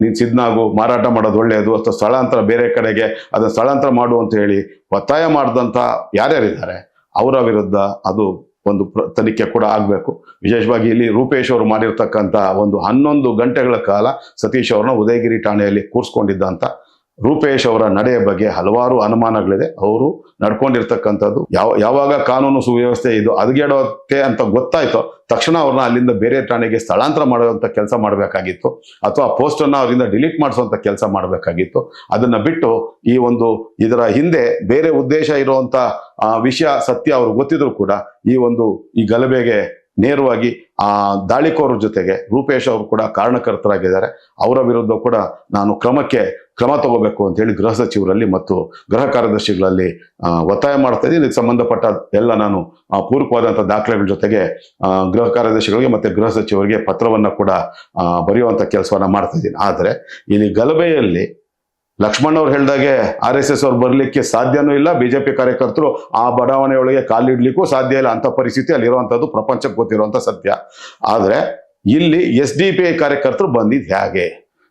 ನೀನು ಸಿದ್ನಾಗು ಮಾರಾಟ ಮಾಡೋದು ಒಳ್ಳೆಯದು ಅಥವಾ ಸ್ಥಳಾಂತರ ಬೇರೆ ಕಡೆಗೆ ಅದನ್ನು ಸ್ಥಳಾಂತರ ಮಾಡು ಅಂತ ಹೇಳಿ ಒತ್ತಾಯ ಮಾಡಿದಂಥ ಯಾರ್ಯಾರಿದ್ದಾರೆ, ಅವರ ವಿರುದ್ಧ ಅದು ಒಂದು ತನಿಖೆ ಕೂಡ ಆಗಬೇಕು. ವಿಶೇಷವಾಗಿ ಇಲ್ಲಿ ರೂಪೇಶ್ ಅವರು ಮಾಡಿರ್ತಕ್ಕಂಥ ಒಂದು ಹನ್ನೊಂದು ಗಂಟೆಗಳ ಕಾಲ ಸತೀಶ್ ಅವ್ರನ್ನ ಉದಯಗಿರಿ ಠಾಣೆಯಲ್ಲಿ ಕೂರಿಸ್ಕೊಂಡಿದ್ದಂಥ ರೂಪೇಶ್ ಅವರ ನಡೆಯ ಬಗ್ಗೆ ಹಲವಾರು ಅನುಮಾನಗಳಿದೆ. ಅವರು ನಡ್ಕೊಂಡಿರ್ತಕ್ಕಂಥದ್ದು ಯಾವ, ಯಾವಾಗ ಕಾನೂನು ಸುವ್ಯವಸ್ಥೆ ಇದು ಹದಗೆಡುತ್ತೆ ಅಂತ ಗೊತ್ತಾಯ್ತೋ ತಕ್ಷಣ ಅವ್ರನ್ನ ಅಲ್ಲಿಂದ ಬೇರೆ ಠಾಣೆಗೆ ಸ್ಥಳಾಂತರ ಮಾಡುವಂಥ ಕೆಲಸ ಮಾಡಬೇಕಾಗಿತ್ತು. ಅಥವಾ ಪೋಸ್ಟ್ ಅನ್ನ ಅವರಿಂದ ಡಿಲೀಟ್ ಮಾಡಿಸುವಂಥ ಕೆಲಸ ಮಾಡಬೇಕಾಗಿತ್ತು. ಅದನ್ನ ಬಿಟ್ಟು ಈ ಒಂದು ಇದರ ಹಿಂದೆ ಬೇರೆ ಉದ್ದೇಶ ಇರುವಂಥ ವಿಷಯ ಸತ್ಯ ಅವ್ರಿಗೆ ಗೊತ್ತಿದ್ರು ಕೂಡ ಈ ಒಂದು ಈ ಗಲಭೆಗೆ ನೇರವಾಗಿ ಆ ದಾಳಿಕೋರ ಜೊತೆಗೆ ರೂಪೇಶ್ ಅವರು ಕೂಡ ಕಾರಣಕರ್ತರಾಗಿದ್ದಾರೆ. ಅವರ ವಿರುದ್ಧ ಕೂಡ ನಾನು ಕ್ರಮಕ್ಕೆ ಕ್ರಮ ತಗೋಬೇಕು ಅಂತ ಹೇಳಿ ಗೃಹ ಸಚಿವರಲ್ಲಿ ಮತ್ತು ಗೃಹ ಕಾರ್ಯದರ್ಶಿಗಳಲ್ಲಿ ಒತ್ತಾಯ ಮಾಡ್ತಾ ಇದ್ದೀನಿ. ಇದಕ್ಕೆ ಸಂಬಂಧಪಟ್ಟ ಎಲ್ಲ ನಾನು ಪೂರಕವಾದಂಥ ದಾಖಲೆಗಳ ಜೊತೆಗೆ ಗೃಹ ಕಾರ್ಯದರ್ಶಿಗಳಿಗೆ ಮತ್ತು ಗೃಹ ಸಚಿವರಿಗೆ ಪತ್ರವನ್ನು ಕೂಡ ಬರೆಯುವಂಥ ಕೆಲಸವನ್ನ ಮಾಡ್ತಾ ಇದ್ದೀನಿ. ಆದರೆ ಇಲ್ಲಿ ಗಲಭೆಯಲ್ಲಿ ಲಕ್ಷ್ಮಣ್ ಅವ್ರು ಹೇಳ್ದಾಗೆ ಆರ್ ಎಸ್ ಎಸ್ ಅವ್ರು ಬರಲಿಕ್ಕೆ ಸಾಧ್ಯನೂ ಇಲ್ಲ. ಬಿಜೆಪಿ ಕಾರ್ಯಕರ್ತರು ಆ ಬಡಾವಣೆಯೊಳಗೆ ಕಾಲಿಡ್ಲಿಕ್ಕೂ ಸಾಧ್ಯ ಇಲ್ಲ. ಅಂತ ಪರಿಸ್ಥಿತಿ ಅಲ್ಲಿರುವಂತದ್ದು ಪ್ರಪಂಚಕ್ಕೆ ಗೊತ್ತಿರುವಂತ ಸತ್ಯ. ಆದರೆ ಇಲ್ಲಿ ಎಸ್ ಡಿ ಪಿ ಐ ಕಾರ್ಯಕರ್ತರು ಬಂದಿದ್ದು ಹೇಗೆ?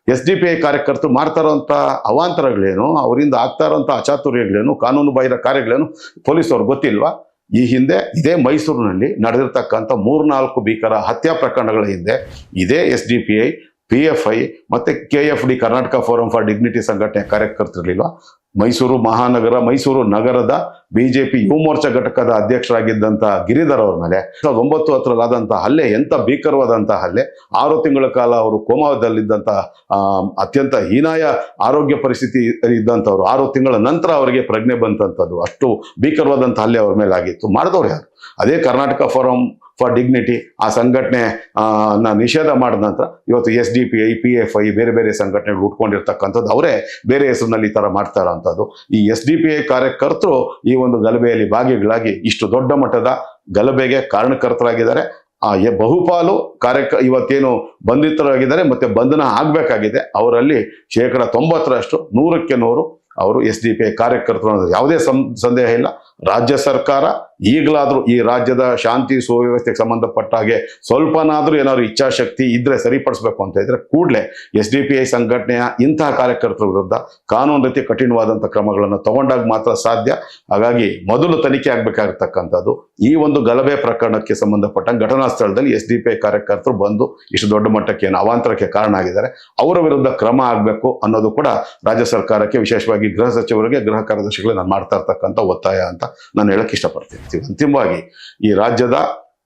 ಎಸ್ ಡಿ ಪಿ ಐ ಕಾರ್ಯಕರ್ತರು ಮಾಡ್ತಾ ಇರೋಂಥ ಅವಾಂತರಗಳೇನು? ಅವರಿಂದ ಆಗ್ತಾ ಇರೋಂಥ ಅಚಾತುರ್ಯಗಳೇನು? ಕಾನೂನು ಬಾಹಿರ ಕಾರ್ಯಗಳೇನು? ಪೊಲೀಸ್ ಅವ್ರು ಗೊತ್ತಿಲ್ವಾ? ಈ ಹಿಂದೆ ಇದೇ ಮೈಸೂರಿನಲ್ಲಿ ನಡೆದಿರ್ತಕ್ಕಂಥ ಮೂರ್ನಾಲ್ಕು ಭೀಕರ ಹತ್ಯಾ ಪ್ರಕರಣಗಳ ಹಿಂದೆ ಇದೇ S D P I P F I ಮತ್ತೆ K F D Karnataka forum for dignity ಸಂಘಟನೆ ಕಾರ್ಯಕರ್ತರಿರಲಿಲ್ಲ ಮೈಸೂರು ಮಹಾನಗರ, ಮೈಸೂರು ನಗರದ ಬಿಜೆಪಿ ಯುವ ಮೋರ್ಚಾ ಘಟಕದ ಅಧ್ಯಕ್ಷರಾಗಿದ್ದಂಥ ಗಿರಿಧರ್ ಅವ್ರ ಮೇಲೆ ಸಾವಿರದ ಒಂಬತ್ತು ಹತ್ತರಲ್ಲಾದಂತಹ ಹಲ್ಲೆ, ಎಂತ ಭೀಕರವಾದಂಥ ಹಲ್ಲೆ, ಆರು ತಿಂಗಳ ಕಾಲ ಅವರು ಕೋಮಾದಲ್ಲಿದ್ದಂಥ ಅತ್ಯಂತ ಹೀನಾಯ ಆರೋಗ್ಯ ಪರಿಸ್ಥಿತಿ ಇದ್ದಂಥವ್ರು, ಆರು ತಿಂಗಳ ನಂತರ ಅವರಿಗೆ ಪ್ರಜ್ಞೆ ಬಂತಂಥದ್ದು, ಅಷ್ಟು ಭೀಕರವಾದಂಥ ಹಲ್ಲೆ ಅವ್ರ ಮೇಲೆ ಆಗಿತ್ತು ಮಾಡಿದವ್ರು ಯಾರು? ಅದೇ ಕರ್ನಾಟಕ ಫೋರಂ ಫಾರ್ ಡಿಗ್ನಿಟಿ ಆ ಸಂಘಟನೆ ನಿಷೇಧ ಮಾಡಿದ ನಂತರ ಇವತ್ತು S D P I P F I ಬೇರೆ ಬೇರೆ ಸಂಘಟನೆಗಳು ಉಟ್ಕೊಂಡಿರ್ತಕ್ಕಂಥದ್ದು ಅವರೇ ಬೇರೆ ಹೆಸರಿನಲ್ಲಿ ಈ ಥರ ಮಾಡ್ತಾ ಇರೋಂಥದ್ದು. ಈ ಎಸ್ ಡಿ ಪಿ ಐ ಕಾರ್ಯಕರ್ತರು ಈ ಒಂದು ಗಲಭೆಯಲ್ಲಿ ಭಾಗಿಗಳಾಗಿ ಇಷ್ಟು ದೊಡ್ಡ ಮಟ್ಟದ ಗಲಭೆಗೆ ಕಾರಣಕರ್ತರಾಗಿದ್ದಾರೆ. ಆ ಬಹುಪಾಲು ಕಾರ್ಯಕ, ಇವತ್ತೇನು ಬಂಧಿತರಾಗಿದ್ದಾರೆ ಮತ್ತೆ ಬಂಧನ ಆಗಬೇಕಾಗಿದೆ. ಅವರಲ್ಲಿ ಶೇಕಡ ತೊಂಬತ್ತರಷ್ಟು, ನೂರಕ್ಕೆ ನೂರು ಅವರು ಎಸ್ ಡಿ ಪಿ ಐ ಕಾರ್ಯಕರ್ತರು ಅನ್ನೋದು ಯಾವುದೇ ಸಂದೇಹ ಇಲ್ಲ. ರಾಜ್ಯ ಸರ್ಕಾರ ಈಗಲಾದ್ರೂ ಈ ರಾಜ್ಯದ ಶಾಂತಿ ಸುವ್ಯವಸ್ಥೆಗೆ ಸಂಬಂಧಪಟ್ಟ ಹಾಗೆ ಸ್ವಲ್ಪನಾದರೂ ಏನಾದ್ರು ಇಚ್ಛಾಶಕ್ತಿ ಇದ್ದರೆ ಸರಿಪಡಿಸಬೇಕು ಅಂತ ಇದ್ದರೆ ಕೂಡಲೇ ಎಸ್ ಡಿ ಪಿ ಐ ಸಂಘಟನೆಯ ಇಂತಹ ಕಾರ್ಯಕರ್ತರ ವಿರುದ್ಧ ಕಾನೂನು ರೀತಿ ಕಠಿಣವಾದಂಥ ಕ್ರಮಗಳನ್ನು ತಗೊಂಡಾಗ ಮಾತ್ರ ಸಾಧ್ಯ. ಹಾಗಾಗಿ ಮೊದಲು ತನಿಖೆ ಆಗಬೇಕಾಗಿರ್ತಕ್ಕಂಥದ್ದು. ಈ ಒಂದು ಗಲಭೆ ಪ್ರಕರಣಕ್ಕೆ ಸಂಬಂಧಪಟ್ಟ ಘಟನಾ ಸ್ಥಳದಲ್ಲಿ ಎಸ್ ಡಿ ಪಿ ಐ ಕಾರ್ಯಕರ್ತರು ಬಂದು ಇಷ್ಟು ದೊಡ್ಡ ಮಟ್ಟಕ್ಕೆ ಏನು ಅವಾಂತರಕ್ಕೆ ಕಾರಣ ಆಗಿದ್ದಾರೆ. ಅವರ ವಿರುದ್ಧ ಕ್ರಮ ಆಗಬೇಕು ಅನ್ನೋದು ಕೂಡ ರಾಜ್ಯ ಸರ್ಕಾರಕ್ಕೆ ವಿಶೇಷವಾಗಿ ಗೃಹ ಸಚಿವರಿಗೆ, ಗೃಹ ಕಾರ್ಯದರ್ಶಿಗಳಿಗೆ ನಾನು ಮಾಡ್ತಾ ಇರ್ತಕ್ಕಂಥ ಒತ್ತಾಯ ಅಂತ ನಾನು ಹೇಳಕ್ಕೆ ಇಷ್ಟಪಡ್ತೀನಿ. ಅಂತಿಮವಾಗಿ ಈ ರಾಜ್ಯದ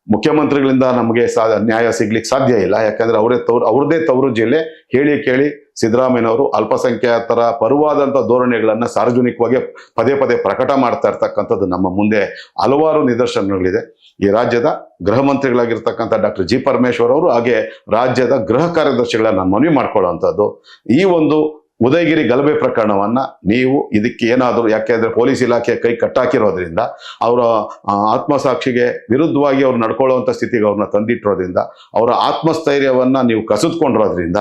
ಮುಖ್ಯಮಂತ್ರಿಗಳಿಂದ ನಮಗೆ ಸಾ ನ್ಯಾಯ ಸಿಗ್ಲಿಕ್ಕೆ ಸಾಧ್ಯ ಇಲ್ಲ. ಯಾಕಂದ್ರೆ ಅವರೇ ತವರು ಅವ್ರದೇ ತವರು ಜಿಲ್ಲೆ ಹೇಳಿ ಕೇಳಿ ಸಿದ್ದರಾಮಯ್ಯನವರು ಅಲ್ಪಸಂಖ್ಯಾತರ ಪರವಾದಂಥ ಧೋರಣೆಗಳನ್ನು ಸಾರ್ವಜನಿಕವಾಗಿ ಪದೇ ಪದೇ ಪ್ರಕಟ ಮಾಡ್ತಾ ಇರ್ತಕ್ಕಂಥದ್ದು ನಮ್ಮ ಮುಂದೆ ಹಲವಾರು ನಿದರ್ಶನಗಳಿದೆ. ಈ ರಾಜ್ಯದ ಗೃಹ ಮಂತ್ರಿಗಳಾಗಿರ್ತಕ್ಕಂಥ ಡಾಕ್ಟರ್ ಜಿ ಪರಮೇಶ್ವರ್ ಅವರು ಹಾಗೆ ರಾಜ್ಯದ ಗೃಹ ಕಾರ್ಯದರ್ಶಿಗಳನ್ನ ನಾನು ಮನವಿ ಮಾಡ್ಕೊಳ್ಳುವಂಥದ್ದು ಈ ಒಂದು ಉದಯಗಿರಿ ಗಲಭೆ ಪ್ರಕರಣವನ್ನ ನೀವು ಇದಕ್ಕೆ ಏನಾದರೂ ಯಾಕೆಂದ್ರೆ ಪೊಲೀಸ್ ಇಲಾಖೆ ಕೈ ಕಟ್ಟಾಕಿರೋದ್ರಿಂದ, ಅವರ ಆತ್ಮಸಾಕ್ಷಿಗೆ ವಿರುದ್ಧವಾಗಿ ಅವ್ರು ನಡ್ಕೊಳ್ಳುವಂಥ ಸ್ಥಿತಿಗೆ ಅವ್ರನ್ನ ತಂದಿಟ್ಟಿರೋದ್ರಿಂದ, ಅವರ ಆತ್ಮಸ್ಥೈರ್ಯವನ್ನ ನೀವು ಕಸಿದ್ಕೊಂಡಿರೋದ್ರಿಂದ,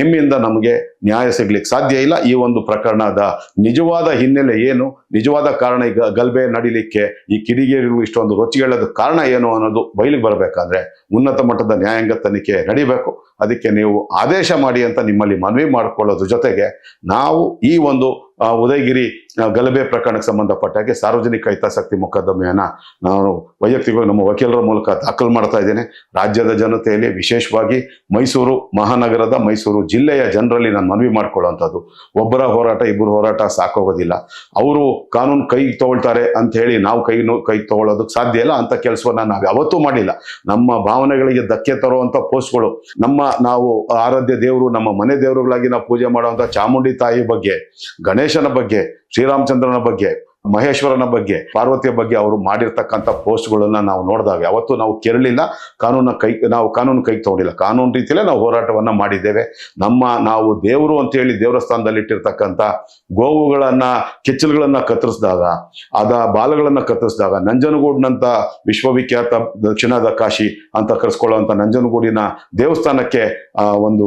ನಿಮ್ಮಿಂದ ನಮಗೆ ನ್ಯಾಯ ಸಿಗ್ಲಿಕ್ಕೆ ಸಾಧ್ಯ ಇಲ್ಲ. ಈ ಒಂದು ಪ್ರಕರಣದ ನಿಜವಾದ ಹಿನ್ನೆಲೆ ಏನು, ನಿಜವಾದ ಕಾರಣ ಈಗ ಗಲಭೆ ನಡೀಲಿಕ್ಕೆ ಈ ಕಿಡಿಗೇರಿಗೂ ಇಷ್ಟೊಂದು ರೊಚ್ಚಿಗೆಳ್ಳೋದ ಕಾರಣ ಏನು ಅನ್ನೋದು ಬಯಲಿಗೆ ಬರಬೇಕಾದ್ರೆ ಉನ್ನತ ಮಟ್ಟದ ನ್ಯಾಯಾಂಗ ತನಿಖೆ ನಡಿಬೇಕು. ಅದಕ್ಕೆ ನೀವು ಆದೇಶ ಮಾಡಿ ಅಂತ ನಿಮ್ಮಲ್ಲಿ ಮನವಿ ಮಾಡಿಕೊಳ್ಳೋದ್ರ ಜೊತೆಗೆ ನಾವು ಈ ಒಂದು ಉದಯಗಿರಿ ಆ, ಗಲಭೆ ಪ್ರಕರಣಕ್ಕೆ ಸಂಬಂಧಪಟ್ಟ ಹಾಗೆ ಸಾರ್ವಜನಿಕ ಹಿತಾಸಕ್ತಿ ಮೊಕದ್ದಮೆಯನ್ನ ನಾನು ವೈಯಕ್ತಿಕವಾಗಿ ನಮ್ಮ ವಕೀಲರ ಮೂಲಕ ದಾಖಲು ಮಾಡ್ತಾ ಇದ್ದೇನೆ. ರಾಜ್ಯದ ಜನತೆಯಲ್ಲಿ ವಿಶೇಷವಾಗಿ ಮೈಸೂರು ಮಹಾನಗರದ ಮೈಸೂರು ಜಿಲ್ಲೆಯ ಜನರಲ್ಲಿ ನಾನು ಮನವಿ ಮಾಡ್ಕೊಳ್ಳುವಂಥದ್ದು. ಒಬ್ಬರ ಹೋರಾಟ ಇಬ್ಬರು ಹೋರಾಟ ಸಾಕೋಗೋದಿಲ್ಲ. ಅವರು ಕಾನೂನು ಕೈ ತಗೊಳ್ತಾರೆ ಅಂತ ಹೇಳಿ ನಾವು ಕೈ ಕೈ ತಗೊಳ್ಳೋದಕ್ಕೆ ಸಾಧ್ಯ ಇಲ್ಲ ಅಂತ ಕೆಲಸವನ್ನ ನಾವು ಯಾವತ್ತೂ ಮಾಡಿಲ್ಲ. ನಮ್ಮ ಭಾವನೆಗಳಿಗೆ ಧಕ್ಕೆ ತರುವಂಥ ಪೋಸ್ಟ್ಗಳು ನಮ್ಮ ನಾವು ಆರಾಧ್ಯ ದೇವರು ನಮ್ಮ ಮನೆ ದೇವರುಗಳಾಗಿ ನಾವು ಪೂಜೆ ಮಾಡುವಂತ ಚಾಮುಂಡಿ ತಾಯಿ ಬಗ್ಗೆ ಗಣೇಶನ ಬಗ್ಗೆ ಶ್ರೀರಾಮಚಂದ್ರನ ಬಗ್ಗೆ. ಮಹೇಶ್ವರನ ಬಗ್ಗೆ, ಪಾರ್ವತಿಯ ಬಗ್ಗೆ ಅವರು ಮಾಡಿರ್ತಕ್ಕಂಥ ಪೋಸ್ಟ್ಗಳನ್ನ ನಾವು ನೋಡಿದಾಗ ಅವತ್ತು ನಾವು ಕೆರಳಿಲ್ಲ, ಕಾನೂನ ಕೈ, ನಾವು ಕಾನೂನು ಕೈ ತಗೊಂಡಿಲ್ಲ. ಕಾನೂನು ರೀತಿಯಲ್ಲೇ ನಾವು ಹೋರಾಟವನ್ನ ಮಾಡಿದ್ದೇವೆ. ನಮ್ಮ, ನಾವು ದೇವರು ಅಂತ ಹೇಳಿ ದೇವಸ್ಥಾನದಲ್ಲಿ ಇಟ್ಟಿರ್ತಕ್ಕಂಥ ಗೋವುಗಳನ್ನ, ಕೆಚ್ಚಲುಗಳನ್ನ ಕತ್ತರಿಸಿದಾಗ, ಅದ ಬಾಲಗಳನ್ನ ಕತ್ತರಿಸಿದಾಗ ನಂಜನಗೂಡಿನಂತ ವಿಶ್ವವಿಖ್ಯಾತ ದಕ್ಷಿಣದ ಕಾಶಿ ಅಂತ ಕರೆಸ್ಕೊಳ್ಳುವಂತ ನಂಜನಗೂಡಿನ ದೇವಸ್ಥಾನಕ್ಕೆ ಒಂದು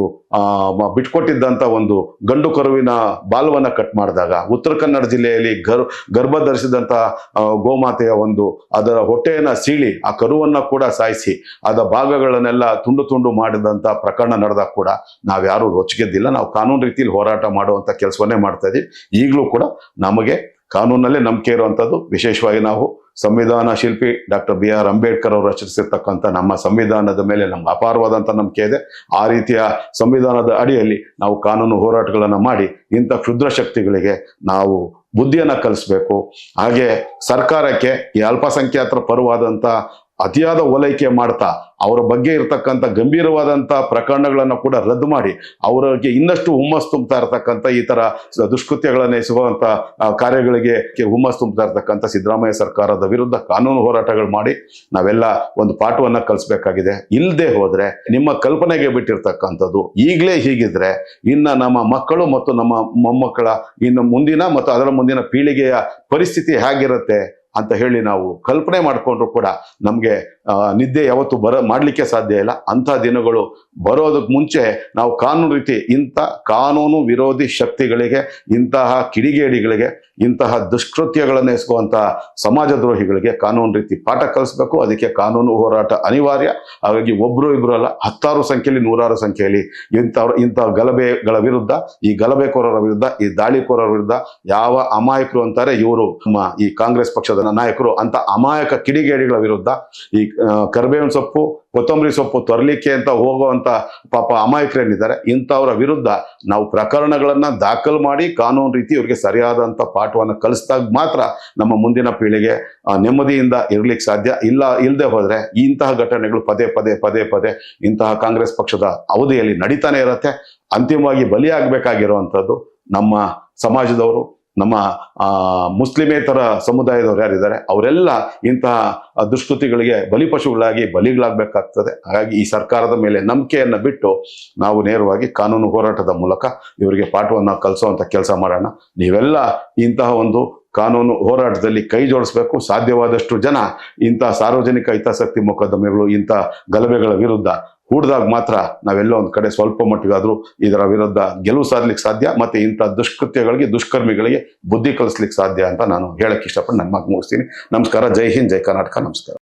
ಬಿಟ್ಕೊಟ್ಟಿದ್ದಂಥ ಒಂದು ಗಂಡು ಕರುವಿನ ಬಾಲವನ್ನ ಕಟ್ ಮಾಡಿದಾಗ, ಉತ್ತರ ಕನ್ನಡ ಜಿಲ್ಲೆಯಲ್ಲಿ ಗರ್ ಗರ್ಭ ಧರಿಸಿದಂತಹ ಗೋಮಾತೆಯ ಒಂದು ಅದರ ಹೊಟ್ಟೆಯನ್ನ ಸೀಳಿ, ಆ ಕರುವನ್ನ ಕೂಡ ಸಾಯಿಸಿ ಅದ ಭಾಗಗಳನ್ನೆಲ್ಲ ತುಂಡು ತುಂಡು ಮಾಡಿದಂತ ಪ್ರಕರಣ ನಡೆದಾಗ ಕೂಡ ನಾವ್ಯಾರು ರೊಚ್ಚಿಗೆದ್ದಿಲ್ಲ ನಾವು ಕಾನೂನು ರೀತಿಯಲ್ಲಿ ಹೋರಾಟ ಮಾಡುವಂತ ಕೆಲಸವನ್ನೇ ಮಾಡ್ತಾ ಇದೀವಿ ಈಗಲೂ ಕೂಡ ನಮಗೆ ಕಾನೂನಲ್ಲೇ ನಂಬಿಕೆ ಇರುವಂಥದ್ದು ವಿಶೇಷವಾಗಿ ನಾವು ಸಂವಿಧಾನ ಶಿಲ್ಪಿ ಡಾಕ್ಟರ್ ಬಿ ಆರ್ ಅಂಬೇಡ್ಕರ್ ಅವರು ರಚಿಸಿರ್ತಕ್ಕಂಥ ನಮ್ಮ ಸಂವಿಧಾನದ ಮೇಲೆ ನಮ್ಗೆ ಅಪಾರವಾದಂಥ ನಂಬಿಕೆ ಇದೆ. ಆ ರೀತಿಯ ಸಂವಿಧಾನದ ಅಡಿಯಲ್ಲಿ ನಾವು ಕಾನೂನು ಹೋರಾಟಗಳನ್ನು ಮಾಡಿ ಇಂಥ ಕ್ಷುದ್ರ ಶಕ್ತಿಗಳಿಗೆ ನಾವು ಬುದ್ಧಿಯನ್ನ ಕಲಿಸ್ಬೇಕು. ಹಾಗೆ ಸರ್ಕಾರಕ್ಕೆ ಈ ಅಲ್ಪಸಂಖ್ಯಾತರ ಪರವಾದಂಥ ಅತಿಯಾದ ಓಲೈಕೆ ಮಾಡ್ತಾ ಅವರ ಬಗ್ಗೆ ಇರತಕ್ಕಂಥ ಗಂಭೀರವಾದಂಥ ಪ್ರಕರಣಗಳನ್ನು ಕೂಡ ರದ್ದು ಮಾಡಿ ಅವರಿಗೆ ಇನ್ನಷ್ಟು ಹುಮ್ಮಸ್ ತುಂಬ್ತಾ ಇರತಕ್ಕಂಥ ಈ ಥರ ದುಷ್ಕೃತ್ಯಗಳನ್ನು ಎಸಗುವಂಥ ಕಾರ್ಯಗಳಿಗೆ ಹುಮ್ಮಸ್ ತುಂಬ್ತಾ ಇರತಕ್ಕಂಥ ಸಿದ್ದರಾಮಯ್ಯ ಸರ್ಕಾರದ ವಿರುದ್ಧ ಕಾನೂನು ಹೋರಾಟಗಳು ಮಾಡಿ ನಾವೆಲ್ಲ ಒಂದು ಪಾಠವನ್ನು ಕಲಿಸ್ಬೇಕಾಗಿದೆ. ಇಲ್ಲದೆ ಹೋದರೆ, ನಿಮ್ಮ ಕಲ್ಪನೆಗೆ ಬಿಟ್ಟಿರ್ತಕ್ಕಂಥದ್ದು ಈಗಲೇ ಹೀಗಿದ್ರೆ ಇನ್ನು ನಮ್ಮ ಮಕ್ಕಳು ಮತ್ತು ನಮ್ಮ ಮೊಮ್ಮಕ್ಕಳ ಇನ್ನು ಮುಂದಿನ ಮತ್ತು ಅದರ ಮುಂದಿನ ಪೀಳಿಗೆಯ ಪರಿಸ್ಥಿತಿ ಹೇಗಿರುತ್ತೆ? ಅಂತ ಹೇಳಿ ನಾವು ಕಲ್ಪನೆ ಮಾಡಿಕೊಂಡ್ರು ಕೂಡ ನಮಗೆ ನಿದ್ದೆ ಯಾವತ್ತು ಬರ ಮಾಡಲಿಕ್ಕೆ ಸಾಧ್ಯ ಇಲ್ಲ. ಅಂಥ ದಿನಗಳು ಬರೋದಕ್ಕೆ ಮುಂಚೆ ನಾವು ಕಾನೂನು ರೀತಿ ಇಂಥ ಕಾನೂನು ವಿರೋಧಿ ಶಕ್ತಿಗಳಿಗೆ, ಇಂತಹ ಕಿಡಿಗೇಡಿಗಳಿಗೆ, ಇಂತಹ ದುಷ್ಕೃತ್ಯಗಳನ್ನು ಸಮಾಜ ದ್ರೋಹಿಗಳಿಗೆ ಕಾನೂನು ರೀತಿ ಪಾಠ ಕಲಿಸ್ಬೇಕು. ಅದಕ್ಕೆ ಕಾನೂನು ಹೋರಾಟ ಅನಿವಾರ್ಯ. ಹಾಗಾಗಿ ಒಬ್ಬರು ಇಬ್ಬರು ಅಲ್ಲ, ಹತ್ತಾರು ಸಂಖ್ಯೆಯಲ್ಲಿ ನೂರಾರು ಸಂಖ್ಯೆಯಲ್ಲಿ ಇಂಥವ್ರ, ಇಂಥ ಗಲಭೆಗಳ ವಿರುದ್ಧ, ಈ ಗಲಭೆಕೋರರ ವಿರುದ್ಧ, ಈ ದಾಳಿಕೋರರ ವಿರುದ್ಧ ಯಾವ ಅಮಾಯಕರು ಅಂತಾರೆ ಇವರು. ಈ ಕಾಂಗ್ರೆಸ್ ಪಕ್ಷದ ನಾಯಕರು ಅಂತ ಅಮಾಯಕ ಕಿಡಿಗೇಡಿಗಳ ವಿರುದ್ಧ ಈ ಕರಿಬೇವಿನ ಸೊಪ್ಪು, ಕೊತ್ತಂಬರಿ ಸೊಪ್ಪು ತರಲಿಕ್ಕೆ ಅಂತ ಹೋಗುವಂತ ಪಾಪ ಅಮಾಯಕರೇನಿದ್ದಾರೆ, ಇಂಥವರ ವಿರುದ್ಧ ನಾವು ಪ್ರಕರಣಗಳನ್ನ ದಾಖಲು ಮಾಡಿ ಕಾನೂನು ರೀತಿ ಇವರಿಗೆ ಸರಿಯಾದಂತ ಪಾಠವನ್ನು ಕಲಿಸಿದಾಗ ಮಾತ್ರ ನಮ್ಮ ಮುಂದಿನ ಪೀಳಿಗೆ ನೆಮ್ಮದಿಯಿಂದ ಇರ್ಲಿಕ್ಕೆ ಸಾಧ್ಯ. ಇಲ್ಲ ಇಲ್ಲದೆ ಹೋದ್ರೆ ಇಂತಹ ಘಟನೆಗಳು ಪದೇ ಪದೇ ಪದೇ ಪದೇ ಇಂತಹ ಕಾಂಗ್ರೆಸ್ ಪಕ್ಷದ ಅವಧಿಯಲ್ಲಿ ನಡೀತಾನೆ ಇರುತ್ತೆ. ಅಂತಿಮವಾಗಿ ಬಲಿಯಾಗಬೇಕಾಗಿರುವಂಥದ್ದು ನಮ್ಮ ಸಮಾಜದವರು ನಮ್ಮ ಮುಸ್ಲಿಮೇತರ ಸಮುದಾಯದವರು ಯಾರಿದ್ದಾರೆ, ಅವರೆಲ್ಲ ಇಂತಹ ದುಷ್ಕೃತಿಗಳಿಗೆ ಬಲಿಪಶುಗಳಾಗಿ ಬಲಿಗಳಾಗಬೇಕಾಗ್ತದೆ. ಹಾಗಾಗಿ ಈ ಸರ್ಕಾರದ ಮೇಲೆ ನಂಬಿಕೆಯನ್ನು ಬಿಟ್ಟು ನಾವು ನೇರವಾಗಿ ಕಾನೂನು ಹೋರಾಟದ ಮೂಲಕ ಇವರಿಗೆ ಪಾಠವನ್ನು ಕಲಿಸುವಂಥ ಕೆಲಸ ಮಾಡೋಣ. ನೀವೆಲ್ಲ ಇಂತಹ ಒಂದು ಕಾನೂನು ಹೋರಾಟದಲ್ಲಿ ಕೈ ಜೋಡಿಸ್ಬೇಕು. ಸಾಧ್ಯವಾದಷ್ಟು ಜನ ಇಂಥ ಸಾರ್ವಜನಿಕ ಹಿತಾಸಕ್ತಿ ಮೊಕದ್ದಮೆಗಳು ಇಂಥ ಗಲಭೆಗಳ ವಿರುದ್ಧ ಹೂಡ್ದಾಗ ಮಾತ್ರ ನಾವೆಲ್ಲ ಒಂದು ಕಡೆ ಸ್ವಲ್ಪ ಮಟ್ಟಿಗಾದರೂ ಇದರ ವಿರುದ್ಧ ಗೆಲುವು ಸಾಧಲಿಕ್ಕೆ ಸಾಧ್ಯ ಮತ್ತೆ ಇಂಥ ದುಷ್ಕೃತ್ಯಗಳಿಗೆ, ದುಷ್ಕರ್ಮಿಗಳಿಗೆ ಬುದ್ಧಿ ಕಲಿಸ್ಲಿಕ್ಕೆ ಸಾಧ್ಯ ಅಂತ ನಾನು ಹೇಳಕ್ಕೆ ಇಷ್ಟಪಟ್ಟು ನನ್ನ ಮಾತು ಮುಗಿಸ್ತೀನಿ. ನಮಸ್ಕಾರ, ಜೈ ಹಿಂದ್, ಜೈ ಕರ್ನಾಟಕ, ನಮಸ್ಕಾರ.